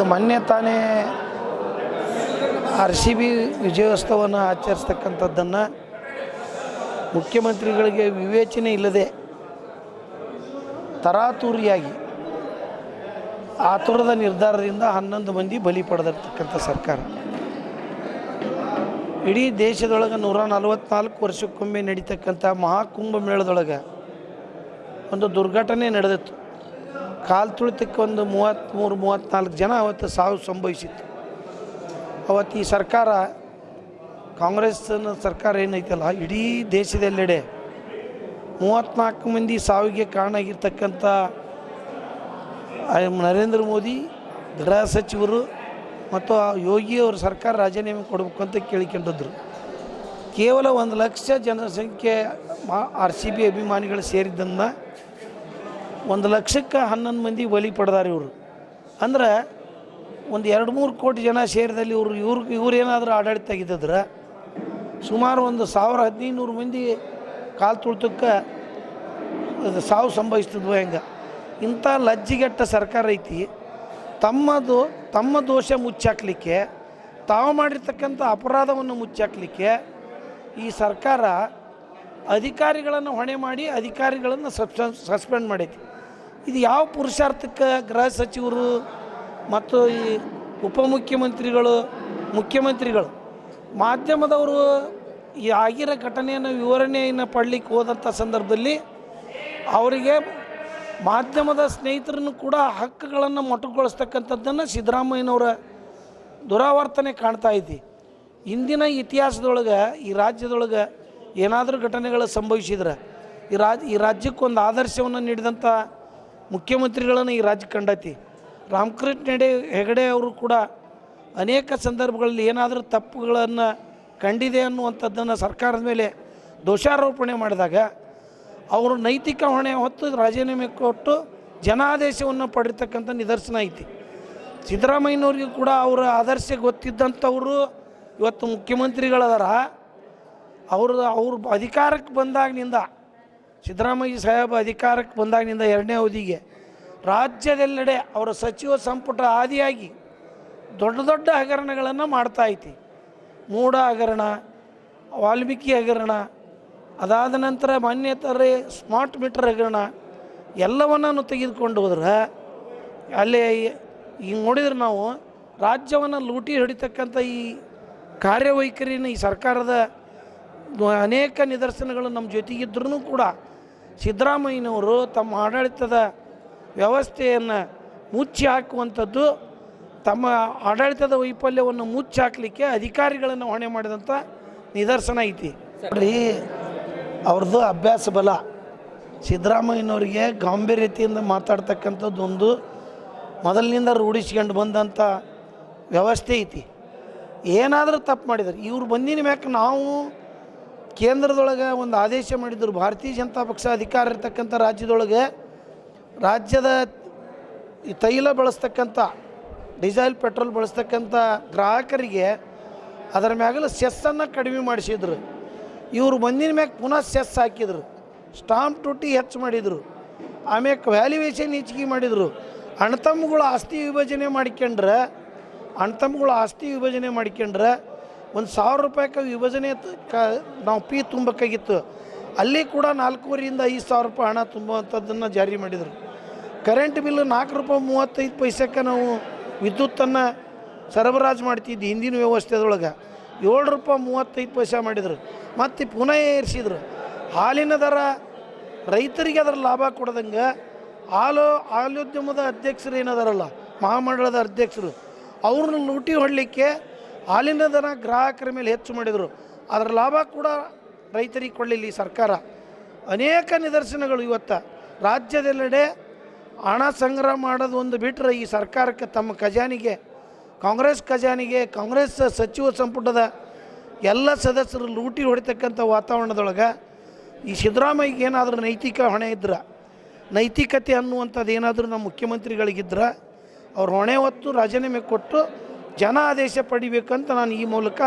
ಇದು ಮೊನ್ನೆ ತಾನೇ ಆರ್ ಸಿ ಬಿ ವಿಜಯೋತ್ಸವವನ್ನು ಆಚರಿಸ್ತಕ್ಕಂಥದ್ದನ್ನು ಮುಖ್ಯಮಂತ್ರಿಗಳಿಗೆ ವಿವೇಚನೆ ಇಲ್ಲದೆ ತರಾತುರಿಯಾಗಿ ಆತುರದ ನಿರ್ಧಾರದಿಂದ ಹನ್ನೊಂದು ಮಂದಿ ಬಲಿ ಪಡೆದಿರ್ತಕ್ಕಂಥ ಸರ್ಕಾರ. ಇಡೀ ದೇಶದೊಳಗೆ ನೂರ ನಲವತ್ತ್ನಾಲ್ಕು ವರ್ಷಕ್ಕೊಮ್ಮೆ ನಡೀತಕ್ಕಂಥ ಮಹಾಕುಂಭ ಮೇಳದೊಳಗೆ ಒಂದು ದುರ್ಘಟನೆ ನಡೆದಿತ್ತು. ಕಾಲು ತುಳಿತಕ್ಕೆ ಒಂದು ಮೂವತ್ತ್ಮೂರು, ಮೂವತ್ತ್ನಾಲ್ಕು ಜನ ಅವತ್ತು ಸಾವು ಸಂಭವಿಸಿತ್ತು. ಅವತ್ತು ಈ ಸರ್ಕಾರ ಕಾಂಗ್ರೆಸ್ನ ಸರ್ಕಾರ ಏನೈತಲ್ಲ, ಇಡೀ ದೇಶದೆಲ್ಲೆಡೆ ಮೂವತ್ತ್ನಾಲ್ಕು ಮಂದಿ ಸಾವಿಗೆ ಕಾರಣ ಆಗಿರ್ತಕ್ಕಂಥ ನರೇಂದ್ರ ಮೋದಿ, ಗೃಹ ಸಚಿವರು ಮತ್ತು ಆ ಯೋಗಿ ಅವ್ರ ಸರ್ಕಾರ ರಾಜೀನಾಮೆ ಕೊಡಬೇಕು ಅಂತ ಕೇಳಿಕೊಂಡಿದ್ರು. ಕೇವಲ ಒಂದು ಲಕ್ಷ ಜನಸಂಖ್ಯೆ ಮಾ, ಆರ್ ಸಿ ಬಿ ಅಭಿಮಾನಿಗಳು ಸೇರಿದ್ದನ್ನು ಒಂದು ಲಕ್ಷಕ್ಕೆ ಹನ್ನೊಂದು ಮಂದಿ ಬಲಿ ಪಡೆದಾರೆ ಇವರು. ಅಂದ್ರೆ ಒಂದು ಎರಡು ಮೂರು ಕೋಟಿ ಜನ ಸೇರಿದಲ್ಲಿ ಇವರು ಇವ್ರು ಇವ್ರೇನಾದರೂ ಆಡಳಿತ ತೆಗೆದಿದ್ರೆ ಸುಮಾರು ಒಂದು ಸಾವಿರ ಹದಿನೈದು ಮಂದಿ ಕಾಲು ತುಳಿತಕ್ಕೆ ಸಾವು ಸಂಭವಿಸ್ತಿದ್ವು ಹೆಂಗೆ? ಇಂಥ ಲಜ್ಜಿಗೆಟ್ಟ ಸರ್ಕಾರ ಐತಿ. ತಮ್ಮದು, ತಮ್ಮ ದೋಷ ಮುಚ್ಚಾಕಲಿಕ್ಕೆ, ತಾವು ಮಾಡಿರ್ತಕ್ಕಂಥ ಅಪರಾಧವನ್ನು ಮುಚ್ಚಾಕ್ಲಿಕ್ಕೆ ಈ ಸರ್ಕಾರ ಅಧಿಕಾರಿಗಳನ್ನು ಹೊಣೆ ಮಾಡಿ ಅಧಿಕಾರಿಗಳನ್ನು ಸಸ್ಪೆಂಡ್ ಮಾಡೈತಿ. ಇದು ಯಾವ ಪುರುಷಾರ್ಥಕ್ಕೆ ಗೃಹ ಸಚಿವರು ಮತ್ತು ಈ ಉಪಮುಖ್ಯಮಂತ್ರಿಗಳು, ಮುಖ್ಯಮಂತ್ರಿಗಳು ಮಾಧ್ಯಮದವರು ಈ ಆಗಿರೋ ಘಟನೆಯನ್ನು ವಿವರಣೆಯನ್ನು ಪಡಲಿಕ್ಕೆ ಹೋದಂಥ ಸಂದರ್ಭದಲ್ಲಿ ಅವರಿಗೆ ಮಾಧ್ಯಮದ ಸ್ನೇಹಿತರನ್ನು ಕೂಡ ಹಕ್ಕುಗಳನ್ನು ಮೊಟಕುಗೊಳಿಸ್ತಕ್ಕಂಥದ್ದನ್ನು ಸಿದ್ದರಾಮಯ್ಯನವರ ದುರಾವರ್ತನೆ ಕಾಣ್ತಾ ಐತಿ ಇಂದಿನ ಇತಿಹಾಸದೊಳಗೆ, ಈ ರಾಜ್ಯದೊಳಗೆ ಏನಾದರೂ ಘಟನೆಗಳು ಸಂಭವಿಸಿದ್ರೆ ಈ ರಾಜ್, ಈ ರಾಜ್ಯಕ್ಕೊಂದು ಆದರ್ಶವನ್ನು ನೀಡಿದಂಥ ಮುಖ್ಯಮಂತ್ರಿಗಳನ್ನು ಈ ರಾಜ್ಯ ಕಂಡೈತಿ. ರಾಮಕೃಷ್ಣ ಹೆಡೆ, ಹೆಗಡೆ ಅವರು ಕೂಡ ಅನೇಕ ಸಂದರ್ಭಗಳಲ್ಲಿ ಏನಾದರೂ ತಪ್ಪುಗಳನ್ನು ಕಂಡಿದೆ ಅನ್ನುವಂಥದ್ದನ್ನು ಸರ್ಕಾರದ ಮೇಲೆ ದೋಷಾರೋಪಣೆ ಮಾಡಿದಾಗ ಅವರು ನೈತಿಕ ಹೊಣೆ ಹೊತ್ತು ರಾಜೀನಾಮೆ ಕೊಟ್ಟು ಜನಾದೇಶವನ್ನು ಪಡಿರ್ತಕ್ಕಂಥ ನಿದರ್ಶನ ಐತಿ. ಸಿದ್ದರಾಮಯ್ಯನವ್ರಿಗೂ ಕೂಡ ಅವರ ಆದರ್ಶ ಗೊತ್ತಿದ್ದಂಥವರು ಇವತ್ತು ಮುಖ್ಯಮಂತ್ರಿಗಳದಾರ. ಅವರು, ಅವ್ರ ಅಧಿಕಾರಕ್ಕೆ ಬಂದಾಗಿನಿಂದ ಸಿದ್ದರಾಮಯ್ಯ ಸಾಹೇಬ ಅಧಿಕಾರಕ್ಕೆ ಬಂದಾಗಿನಿಂದ ಎರಡನೇ ಅವಧಿಗೆ ರಾಜ್ಯದೆಲ್ಲೆಡೆ ಅವರ ಸಚಿವ ಸಂಪುಟ ಆದಿಯಾಗಿ ದೊಡ್ಡ ದೊಡ್ಡ ಹಗರಣಗಳನ್ನು ಮಾಡ್ತಾ ಐತಿ. ಮೂಡ ಹಗರಣ, ವಾಲ್ಮೀಕಿ ಹಗರಣ, ಅದಾದ ನಂತರ ಮಾನ್ಯತರ ಸ್ಮಾರ್ಟ್ ಮೀಟರ್ ಹಗರಣ ಎಲ್ಲವನ್ನೂ ತೆಗೆದುಕೊಂಡು ಹೋದ್ರೆ ಅಲ್ಲಿ ಹಿಂಗೆ ನೋಡಿದ್ರೆ ನಾವು ರಾಜ್ಯವನ್ನು ಲೂಟಿ ಹಿಡಿತಕ್ಕಂಥ ಈ ಕಾರ್ಯವೈಖರಿನ ಈ ಸರ್ಕಾರದ ಅನೇಕ ನಿದರ್ಶನಗಳು ನಮ್ಮ ಜೊತೆಗಿದ್ರೂ ಕೂಡ ಸಿದ್ದರಾಮಯ್ಯನವರು ತಮ್ಮ ಆಡಳಿತದ ವ್ಯವಸ್ಥೆಯನ್ನು ಮುಚ್ಚಿ ಹಾಕುವಂಥದ್ದು, ತಮ್ಮ ಆಡಳಿತದ ವೈಫಲ್ಯವನ್ನು ಮುಚ್ಚಿ ಹಾಕಲಿಕ್ಕೆ ಅಧಿಕಾರಿಗಳನ್ನು ಹೊಣೆ ಮಾಡಿದಂಥ ನಿದರ್ಶನ ಐತಿ. ನೋಡ್ರಿ ಅವ್ರದ್ದು ಅಭ್ಯಾಸ ಬಲ. ಸಿದ್ದರಾಮಯ್ಯನವ್ರಿಗೆ ಗಾಂಭೀರ್ಯತೆಯಿಂದ ಮಾತಾಡ್ತಕ್ಕಂಥದ್ದು ಒಂದು ಮೊದಲಿನಿಂದ ರೂಢಿಸ್ಕೊಂಡು ಬಂದಂಥ ವ್ಯವಸ್ಥೆ ಐತಿ. ಏನಾದರೂ ತಪ್ಪು ಮಾಡಿದ್ರು, ಇವ್ರು ಬಂದಿನ ಮ್ಯಾಕೆ ನಾವು ಕೇಂದ್ರದೊಳಗೆ ಒಂದು ಆದೇಶ ಮಾಡಿದ್ರು. ಭಾರತೀಯ ಜನತಾ ಪಕ್ಷ ಅಧಿಕಾರ ಇರ್ತಕ್ಕಂಥ ರಾಜ್ಯದೊಳಗೆ ರಾಜ್ಯದ ಈ ತೈಲ ಬಳಸ್ತಕ್ಕಂಥ, ಡೀಸೆಲ್, ಪೆಟ್ರೋಲ್ ಬಳಸ್ತಕ್ಕಂಥ ಗ್ರಾಹಕರಿಗೆ ಅದರ ಮ್ಯಾಗಲು ಸೆಸ್ಸನ್ನು ಕಡಿಮೆ ಮಾಡಿಸಿದ್ರು. ಇವರು ಬಂದಿನ ಮ್ಯಾಗ ಪುನಃ ಸೆಸ್ ಹಾಕಿದ್ರು. ಸ್ಟಾಂಪ್ ಟುಟಿ ಹೆಚ್ಚು ಮಾಡಿದರು. ಆಮ್ಯಾಗ ವ್ಯಾಲ್ಯುವೇಷನ್ ಹೆಚ್ಚಿಗೆ ಮಾಡಿದರು. ಅಣ್ಣತಮ್ಮಗಳ ಆಸ್ತಿ ವಿಭಜನೆ ಮಾಡಿಕೊಂಡ್ರೆ ಅಣ್ಣತಮ್ಮಗಳ ಆಸ್ತಿ ವಿಭಜನೆ ಮಾಡಿಕೊಂಡ್ರೆ ಒಂದು ಸಾವಿರ ರೂಪಾಯಿಗೆ ವಿಭಜನೆ ಕ ನಾವು ಪಿ ತುಂಬಬೇಕಾಗಿತ್ತು ಅಲ್ಲಿ ಕೂಡ ನಾಲ್ಕೂವರೆಯಿಂದ ಐದು ಸಾವಿರ ರೂಪಾಯಿ ಹಣ ತುಂಬುವಂಥದ್ದನ್ನು ಜಾರಿ ಮಾಡಿದರು. ಕರೆಂಟ್ ಬಿಲ್ ನಾಲ್ಕು ರೂಪಾಯಿ ಮೂವತ್ತೈದು ಪೈಸಕ್ಕೆ ನಾವು ವಿದ್ಯುತ್ತನ್ನು ಸರಬರಾಜು ಮಾಡ್ತಿದ್ವಿ ಹಿಂದಿನ ವ್ಯವಸ್ಥೆದೊಳಗೆ. ಏಳು ರೂಪಾಯಿ ಮೂವತ್ತೈದು ಪೈಸೆ ಮಾಡಿದರು. ಮತ್ತು ಪುನಃ ಏರಿಸಿದ್ರು. ಹಾಲಿನ ದರ ರೈತರಿಗೆ ಅದರ ಲಾಭ ಕೊಡದಂಗೆ ಹಾಲು, ಹಾಲೋದ್ಯಮದ ಅಧ್ಯಕ್ಷರು ಏನದಾರಲ್ಲ ಮಹಾಮಂಡಳದ ಅಧ್ಯಕ್ಷರು, ಅವ್ರನ್ನ ಲೂಟಿ ಹೊಡಲಿಕ್ಕೆ ಹಾಲಿನ ದರ ಗ್ರಾಹಕರ ಮೇಲೆ ಹೆಚ್ಚು ಮಾಡಿದರು. ಅದರ ಲಾಭ ಕೂಡ ರೈತರಿಗೆ ಕೊಡಲಿಲ್ಲ ಈ ಸರ್ಕಾರ. ಅನೇಕ ನಿದರ್ಶನಗಳು ಇವತ್ತು. ರಾಜ್ಯದೆಲ್ಲೆಡೆ ಹಣ ಸಂಗ್ರಹ ಮಾಡೋದು ಒಂದು ಬಿಟ್ಟರೆ ಈ ಸರ್ಕಾರಕ್ಕೆ ತಮ್ಮ ಖಜಾನಿಗೆ, ಕಾಂಗ್ರೆಸ್ ಖಜಾನಿಗೆ, ಕಾಂಗ್ರೆಸ್ ಸಚಿವ ಸಂಪುಟದ ಎಲ್ಲ ಸದಸ್ಯರು ಲೂಟಿ ಹೊಡಿತಕ್ಕಂಥ ವಾತಾವರಣದೊಳಗೆ ಈ ಸಿದ್ದರಾಮಯ್ಯಗೆ ಏನಾದರೂ ನೈತಿಕ ಹೊಣೆ ಇದ್ರೆ, ನೈತಿಕತೆ ಅನ್ನುವಂಥದ್ದು ಏನಾದರೂ ನಮ್ಮ ಮುಖ್ಯಮಂತ್ರಿಗಳಿಗಿದ್ರೆ, ಅವ್ರು ಹೊಣೆ ಹೊತ್ತು ರಾಜೀನಾಮೆ ಕೊಟ್ಟು ಜನ ಆದೇಶ ಪಡಿಬೇಕಂತ ನಾನು ಈ ಮೂಲಕ